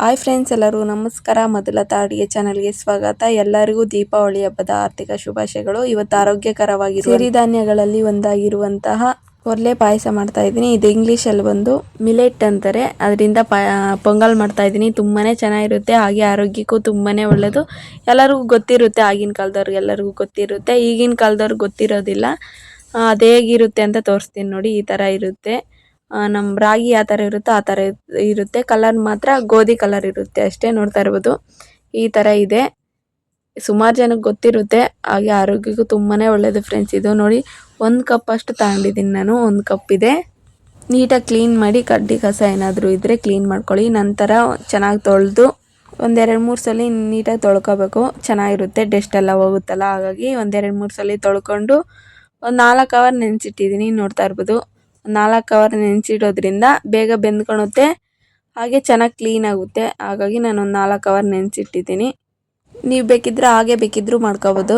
Hi friends ಎಲ್ಲರೂ, ನಮಸ್ಕಾರ. ಮೊದಲತ ಅಡುಗೆ ಚಾನಲ್ಗೆ ಸ್ವಾಗತ. ಎಲ್ಲರಿಗೂ ದೀಪಾವಳಿ ಹಬ್ಬದ ಆರ್ಥಿಕ ಶುಭಾಶಯಗಳು. ಇವತ್ತು ಆರೋಗ್ಯಕರವಾಗಿ ಸಿರಿಧಾನ್ಯಗಳಲ್ಲಿ ಒಂದಾಗಿರುವಂತಹ ಒರ್ಲೆ ಪಾಯಸ ಮಾಡ್ತಾ ಇದ್ದೀನಿ. ಇದು ಇಂಗ್ಲೀಷಲ್ಲಿ ಬಂದು ಮಿಲೆಟ್ ಅಂತಾರೆ. ಅದರಿಂದ ಪೊಂಗಲ್ ಮಾಡ್ತಾ ಇದ್ದೀನಿ. ತುಂಬಾ ಚೆನ್ನಾಗಿರುತ್ತೆ. ಹಾಗೆ ಆರೋಗ್ಯಕ್ಕೂ ತುಂಬಾ ಒಳ್ಳೆಯದು ಎಲ್ಲರಿಗೂ ಗೊತ್ತಿರುತ್ತೆ, ಆಗಿನ ಕಾಲದವ್ರಿಗೆ ಎಲ್ಲರಿಗೂ ಗೊತ್ತಿರುತ್ತೆ. ಈಗಿನ ಕಾಲದವ್ರಿಗೆ ಗೊತ್ತಿರೋದಿಲ್ಲ. ಅದು ಹೇಗಿರುತ್ತೆ ಅಂತ ತೋರಿಸ್ತೀನಿ ನೋಡಿ, ಈ ಥರ ಇರುತ್ತೆ. ನಮ್ಮ ರಾಗಿ ಯಾವ ಥರ ಇರುತ್ತೋ ಆ ಥರ ಇರುತ್ತೆ. ಕಲರ್ ಮಾತ್ರ ಗೋಧಿ ಕಲರ್ ಇರುತ್ತೆ. ಅಷ್ಟೇ ನೋಡ್ತಾ ಇರ್ಬೋದು. ಈ ಥರ ಇದೆ. ಸುಮಾರು ಜನಕ್ಕೆ ಗೊತ್ತಿರುತ್ತೆ. ಹಾಗೆ ಆರೋಗ್ಯಕ್ಕೂ ತುಂಬಾ ಒಳ್ಳೆಯದು ಫ್ರೆಂಡ್ಸ್ ಇದು ನೋಡಿ, ಒಂದು ಕಪ್ ಅಷ್ಟು ತಗೊಂಡಿದ್ದೀನಿ ನಾನು. ಒಂದು ಕಪ್ ಇದೆ. ನೀಟಾಗಿ ಕ್ಲೀನ್ ಮಾಡಿ ಕಡ್ಡಿ ಕಸ ಏನಾದರೂ ಇದ್ದರೆ ಕ್ಲೀನ್ ಮಾಡ್ಕೊಳ್ಳಿ. ನಂತರ ಚೆನ್ನಾಗಿ ತೊಳೆದು ಒಂದೆರಡು ಮೂರು ಸಲ ನೀಟಾಗಿ ತೊಳ್ಕೊಬೇಕು. ಚೆನ್ನಾಗಿರುತ್ತೆ. ಡೆಸ್ಟ್ ಎಲ್ಲ ಹೋಗುತ್ತಲ್ಲ. ಹಾಗಾಗಿ ಒಂದೆರಡು ಮೂರು ಸಲ ತೊಳ್ಕೊಂಡು ಒಂದು ನಾಲ್ಕು ಅವರ್ ನೆನೆಸಿಟ್ಟಿದ್ದೀನಿ. ನೋಡ್ತಾ ಇರ್ಬೋದು. ನಾಲ್ಕು ಅವರ್ ನೆನೆಸಿಡೋದ್ರಿಂದ ಬೇಗ ಬೆಂದ್ಕೊಳುತ್ತೆ. ಹಾಗೆ ಚೆನ್ನಾಗಿ ಕ್ಲೀನ್ ಆಗುತ್ತೆ. ಹಾಗಾಗಿ ನಾನು ಒಂದು ನಾಲ್ಕು ಅವರ್ ನೆನೆಸಿಟ್ಟಿದ್ದೀನಿ. ನೀವು ಬೇಕಿದ್ರೆ ಹಾಗೆ ಬೇಕಿದ್ರೂ ಮಾಡ್ಕೋಬೋದು.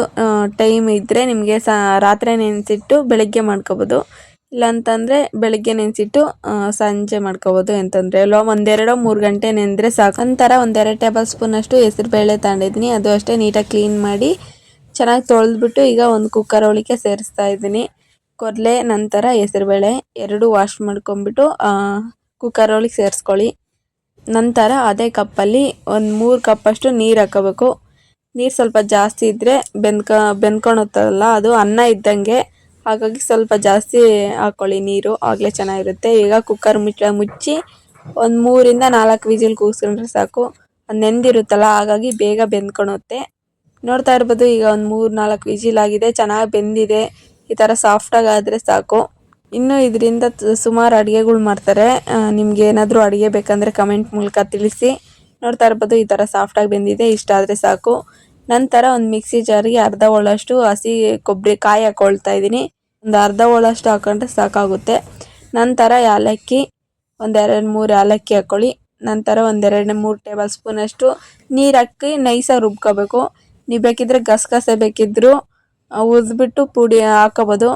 ಟೈಮ್ ಇದ್ದರೆ ನಿಮಗೆ ಸಾ, ರಾತ್ರಿ ನೆನೆಸಿಟ್ಟು ಬೆಳಗ್ಗೆ ಮಾಡ್ಕೋಬೋದು. ಇಲ್ಲಾಂತಂದರೆ ಬೆಳಗ್ಗೆ ನೆನೆಸಿಟ್ಟು ಸಂಜೆ ಮಾಡ್ಕೋಬೋದು. ಅಂತಂದರೆ ಎಲ್ಲೋ ಒಂದೆರಡೋ ಮೂರು ಗಂಟೆ ನೆನೆದ್ರೆ ಸಾಕು. ಒಂಥರ ಒಂದೆರಡು ಟೇಬಲ್ ಸ್ಪೂನಷ್ಟು ಹೆಸರುಬೇಳೆ ತಗೊಂಡಿದ್ದೀನಿ ಅದು ಅಷ್ಟೇ ನೀಟಾಗಿ ಕ್ಲೀನ್ ಮಾಡಿ ಚೆನ್ನಾಗಿ ತೊಳೆದ್ಬಿಟ್ಟು ಈಗ ಒಂದು ಕುಕ್ಕರ್ ಒಳಗೆ ಸೇರಿಸ್ತಾ ಇದ್ದೀನಿ. ಕೊರ್ಲೆ ನಂತರ ಹೆಸರುಬೇಳೆ, ಎರಡು ವಾಶ್ ಮಾಡ್ಕೊಂಬಿಟ್ಟು ಕುಕ್ಕರ್ ಒಳಗೆ ಸೇರಿಸ್ಕೊಳ್ಳಿ. ನಂತರ ಅದೇ ಕಪ್ಪಲ್ಲಿ ಒಂದು ಮೂರು ಕಪ್ಪಷ್ಟು ನೀರು ಹಾಕೋಬೇಕು. ನೀರು ಸ್ವಲ್ಪ ಜಾಸ್ತಿ ಇದ್ದರೆ ಬೆಂದ್ಕ, ಬೆಂದ್ಕೊಳುತ್ತಲ್ಲ, ಅದು ಅನ್ನ ಇದ್ದಂಗೆ. ಹಾಗಾಗಿ ಸ್ವಲ್ಪ ಜಾಸ್ತಿ ಹಾಕ್ಕೊಳ್ಳಿ ನೀರು, ಆಗಲೇ ಚೆನ್ನಾಗಿರುತ್ತೆ. ಈಗ ಕುಕ್ಕರ್ ಮುಚ್ಚ, ಮುಚ್ಚಿ ಒಂದು ಮೂರಿಂದ ನಾಲ್ಕು ವಿಜಿಲ್ ಕೂಗಿಸ್ಕೊಂಡ್ರೆ ಸಾಕು. ಅದು ನೆಂದಿರುತ್ತಲ್ಲ, ಹಾಗಾಗಿ ಬೇಗ ಬೆಂದ್ಕೊಳುತ್ತೆ. ನೋಡ್ತಾ ಇರ್ಬೋದು, ಈಗ ಒಂದು ಮೂರು ನಾಲ್ಕು ವಿಜಿಲ್ ಆಗಿದೆ, ಚೆನ್ನಾಗಿ ಬೆಂದಿದೆ. ಈ ಥರ ಸಾಫ್ಟಾಗಿ ಆದರೆ ಸಾಕು. ಇನ್ನು ಇದರಿಂದ ಸುಮಾರು ಅಡುಗೆಗಳು ಮಾಡ್ತಾರೆ. ನಿಮ್ಗೆ ಏನಾದರೂ ಅಡುಗೆ ಬೇಕಂದರೆ ಕಮೆಂಟ್ ಮೂಲಕ ತಿಳಿಸಿ. ನೋಡ್ತಾ ಇರ್ಬೋದು ಈ ಥರ ಸಾಫ್ಟಾಗಿ ಬೆಂದಿದೆ, ಇಷ್ಟ ಆದರೆ ಸಾಕು. ನಂತರ ಒಂದು ಮಿಕ್ಸಿ ಜಾರಿಗೆ ಅರ್ಧ ಒಳಷ್ಟು ಹಸಿ ಕೊಬ್ಬರಿ ಕಾಯಿ ಹಾಕೊಳ್ತಾ ಇದ್ದೀನಿ. ಒಂದು ಅರ್ಧ ಒಳಷ್ಟು ಹಾಕೊಂಡ್ರೆ ಸಾಕಾಗುತ್ತೆ. ನಂತರ ಏಲಕ್ಕಿ ಒಂದೆರಡು ಮೂರು ಏಲಕ್ಕಿ ಹಾಕ್ಕೊಳ್ಳಿ ನಂತರ ಒಂದೆರಡು ಮೂರು ಟೇಬಲ್ ಸ್ಪೂನಷ್ಟು ನೀರು ಹಾಕಿ ನೈಸಾಗಿ ರುಬ್ಕೋಬೇಕು. ನೀವು ಬೇಕಿದ್ರೆ ಗಸಗಸೆ ಬೇಕಿದ್ದರೂ ಹುರಿದ್ಬಿಟ್ಟು ಪುಡಿ ಹಾಕೋಬೋದು.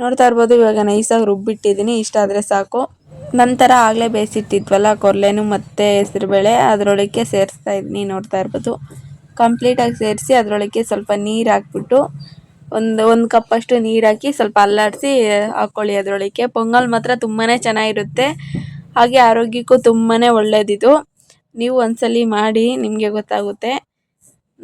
ನೋಡ್ತಾ ಇರ್ಬೋದು, ಇವಾಗ ನೈಸಾಗಿ ರುಬ್ಬಿಟ್ಟಿದ್ದೀನಿ. ಇಷ್ಟ ಆದರೆ ಸಾಕು. ನಂತರ ಆಗಲೇ ಬೇಯಿಸಿಟ್ಟಿದ್ವಲ್ಲ, ಕೊರ್ಲೆನು ಮತ್ತು ಹೆಸರುಬೇಳೆ ಅದರೊಳಗೆ ಸೇರಿಸ್ತಾ ಇದ್ದೀನಿ ನೋಡ್ತಾ ಇರ್ಬೋದು. ಕಂಪ್ಲೀಟಾಗಿ ಸೇರಿಸಿ ಅದರೊಳಗೆ ಸ್ವಲ್ಪ ನೀರು ಹಾಕ್ಬಿಟ್ಟು, ಒಂದು ಒಂದು ಕಪ್ಪಷ್ಟು ನೀರು ಹಾಕಿ ಸ್ವಲ್ಪ ಅಲ್ಲಾಡಿಸಿ ಹಾಕ್ಕೊಳ್ಳಿ ಅದರೊಳಗೆ ಪೊಂಗಲ್ ಮಾತ್ರ ತುಂಬಾ ಚೆನ್ನಾಗಿರುತ್ತೆ. ಹಾಗೆ ಆರೋಗ್ಯಕ್ಕೂ ತುಂಬಾ ಒಳ್ಳೆಯದಿದು ನೀವು ಒಂದ್ಸಲಿ ಮಾಡಿ, ನಿಮಗೆ ಗೊತ್ತಾಗುತ್ತೆ.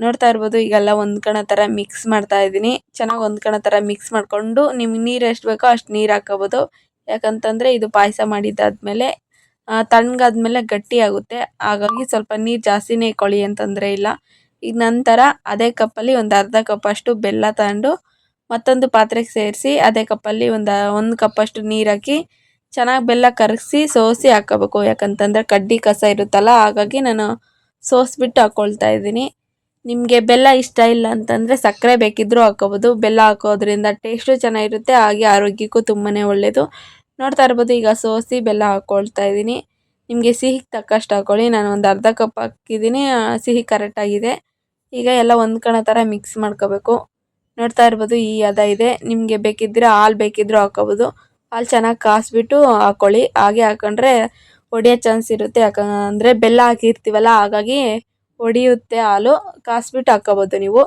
ನೋಡ್ತಾ ಇರ್ಬೋದು, ಈಗೆಲ್ಲ ಹೊಂದ್ಕೊಳೋ ಥರ ಮಿಕ್ಸ್ ಮಾಡ್ತಾ ಇದ್ದೀನಿ. ಚೆನ್ನಾಗಿ ಹೊಂದ್ಕೊಳೋ ಥರ ಮಿಕ್ಸ್ ಮಾಡಿಕೊಂಡು ನಿಮ್ಗೆ ನೀರು ಎಷ್ಟು ಬೇಕೋ ಅಷ್ಟು ನೀರು ಹಾಕೋಬೋದು. ಯಾಕಂತಂದರೆ ಇದು ಪಾಯಸ ಮಾಡಿದ್ದಾದಮೇಲೆ ತಣ್ಣಗಾದ್ಮೇಲೆ ಗಟ್ಟಿ ಆಗುತ್ತೆ. ಹಾಗಾಗಿ ಸ್ವಲ್ಪ ನೀರು ಜಾಸ್ತಿನೇ ಕೊಳಿ ಅಂತಂದರೆ ಇಲ್ಲ. ಈಗ ನಂತರ ಅದೇ ಕಪ್ಪಲ್ಲಿ ಒಂದು ಅರ್ಧ ಕಪ್ಪಷ್ಟು ಬೆಲ್ಲ ತಗೊಂಡು ಮತ್ತೊಂದು ಪಾತ್ರೆಗೆ ಸೇರಿಸಿ ಅದೇ ಕಪ್ಪಲ್ಲಿ ಒಂದು ಒಂದು ಕಪ್ಪಷ್ಟು ನೀರು ಹಾಕಿ ಚೆನ್ನಾಗಿ ಬೆಲ್ಲ ಕರಗಿಸಿ ಸೋಸಿ ಹಾಕೋಬೇಕು. ಯಾಕಂತಂದರೆ ಕಡ್ಡಿ ಕಸ ಇರುತ್ತಲ್ಲ, ಹಾಗಾಗಿ ನಾನು ಸೋಸಿಬಿಟ್ಟು ಹಾಕ್ಕೊಳ್ತಾ ಇದ್ದೀನಿ. ನಿಮಗೆ ಬೆಲ್ಲ ಇಷ್ಟ ಇಲ್ಲ ಅಂತಂದರೆ ಸಕ್ಕರೆ ಬೇಕಿದ್ದರೂ ಹಾಕೋಬೋದು. ಬೆಲ್ಲ ಹಾಕೋದ್ರಿಂದ ಟೇಸ್ಟು ಚೆನ್ನಾಗಿರುತ್ತೆ, ಹಾಗೆ ಆರೋಗ್ಯಕ್ಕೂ ತುಂಬಾ ಒಳ್ಳೆಯದು ನೋಡ್ತಾ ಇರ್ಬೋದು, ಈಗ ಸೋಸಿ ಬೆಲ್ಲ ಹಾಕ್ಕೊಳ್ತಾ ಇದ್ದೀನಿ. ನಿಮಗೆ ಸಿಹಿಗೆ ತಕ್ಕಷ್ಟು ಹಾಕ್ಕೊಳ್ಳಿ ನಾನು ಒಂದು ಅರ್ಧ ಕಪ್ ಹಾಕಿದ್ದೀನಿ. ಸಿಹಿ ಕರೆಕ್ಟಾಗಿದೆ ಈಗ ಎಲ್ಲ ಹೊಂದ್ಕೊಳೋ ಥರ ಮಿಕ್ಸ್ ಮಾಡ್ಕೋಬೇಕು. ನೋಡ್ತಾ ಇರ್ಬೋದು, ಈ ಹದ ಇದೆ. ನಿಮಗೆ ಬೇಕಿದ್ದರೆ ಹಾಲು ಬೇಕಿದ್ದರೂ ಹಾಕೋಬೋದು. ಹಾಲು ಚೆನ್ನಾಗಿ ಕಾಸ್ಬಿಟ್ಟು ಹಾಕ್ಕೊಳ್ಳಿ ಹಾಗೆ ಹಾಕೊಂಡ್ರೆ ಒಡೆಯೋ ಚಾನ್ಸ್ ಇರುತ್ತೆ. ಯಾಕಂದರೆ ಬೆಲ್ಲ ಹಾಕಿರ್ತೀವಲ್ಲ, ಹಾಗಾಗಿ ಒಡೆಯುತ್ತೆ ಹಾಲು, ಕಾಸ್ಬಿಟ್ಟು ಹಾಕ್ಕೋಬೋದು ನೀವು.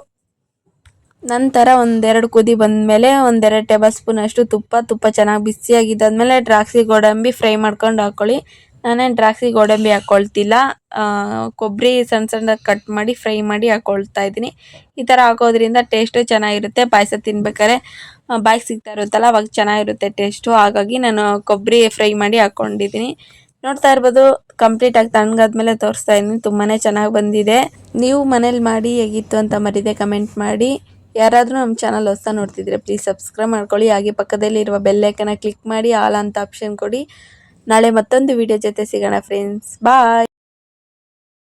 ನಂತರ ಒಂದೆರಡು ಕುದಿ ಬಂದಮೇಲೆ ಒಂದೆರಡು ಟೇಬಲ್ ಸ್ಪೂನ್ ಅಷ್ಟು ತುಪ್ಪ ತುಪ್ಪ ಚೆನ್ನಾಗಿ ಬಿಸಿಯಾಗಿದ್ದಾದಮೇಲೆ ದ್ರಾಕ್ಷಿ ಗೋಡಂಬಿ ಫ್ರೈ ಮಾಡ್ಕೊಂಡು ಹಾಕ್ಕೊಳ್ಳಿ ನಾನೇನು ದ್ರಾಕ್ಷಿ ಗೋಡಂಬಿ ಹಾಕ್ಕೊಳ್ತಿಲ್ಲ ಕೊಬ್ಬರಿ ಸಣ್ಣ ಸಣ್ಣದಾಗಿ ಕಟ್ ಮಾಡಿ ಫ್ರೈ ಮಾಡಿ ಹಾಕ್ಕೊಳ್ತಾ ಇದ್ದೀನಿ. ಈ ಥರ ಹಾಕೋದ್ರಿಂದ ಟೇಸ್ಟು ಚೆನ್ನಾಗಿರುತ್ತೆ. ಪಾಯಸ ತಿನ್ಬೇಕಾದ್ರೆ ಬಾಯಿಗೆ ಸಿಗ್ತಾ ಇರುತ್ತಲ್ಲ, ಅವಾಗ ಚೆನ್ನಾಗಿರುತ್ತೆ ಟೇಸ್ಟು. ಹಾಗಾಗಿ ನಾನು ಕೊಬ್ಬರಿ ಫ್ರೈ ಮಾಡಿ ಹಾಕ್ಕೊಂಡಿದ್ದೀನಿ ನೋಡ್ತಾ ಇರ್ಬೋದು ಕಂಪ್ಲೀಟಾಗಿ ತಣ್ಣಗಾದ್ಮೇಲೆ ತೋರಿಸ್ತಾ ಇದ್ದೀನಿ. ತುಂಬಾ ಚೆನ್ನಾಗಿ ಬಂದಿದೆ. ನೀವು ಮನೇಲಿ ಮಾಡಿ ಹೇಗಿತ್ತು ಅಂತ ಮರಿದೆ ಕಮೆಂಟ್ ಮಾಡಿ. ಯಾರಾದರೂ ನಮ್ಮ ಚಾನಲ್ ಹೊಸ ನೋಡ್ತಿದ್ರೆ ಪ್ಲೀಸ್ ಸಬ್ಸ್ಕ್ರೈಬ್ ಮಾಡ್ಕೊಳ್ಳಿ. ಹಾಗೆ ಪಕ್ಕದಲ್ಲಿ ಇರುವ ಬೆಲ್ಲೈಕನ್ನ ಕ್ಲಿಕ್ ಮಾಡಿ ಆಲ್ ಅಂತ ಆಪ್ಷನ್ ಕೊಡಿ. ನಾಳೆ ಮತ್ತೊಂದು ವಿಡಿಯೋ ಜೊತೆ ಸಿಗೋಣ ಫ್ರೆಂಡ್ಸ್ ಬಾಯ್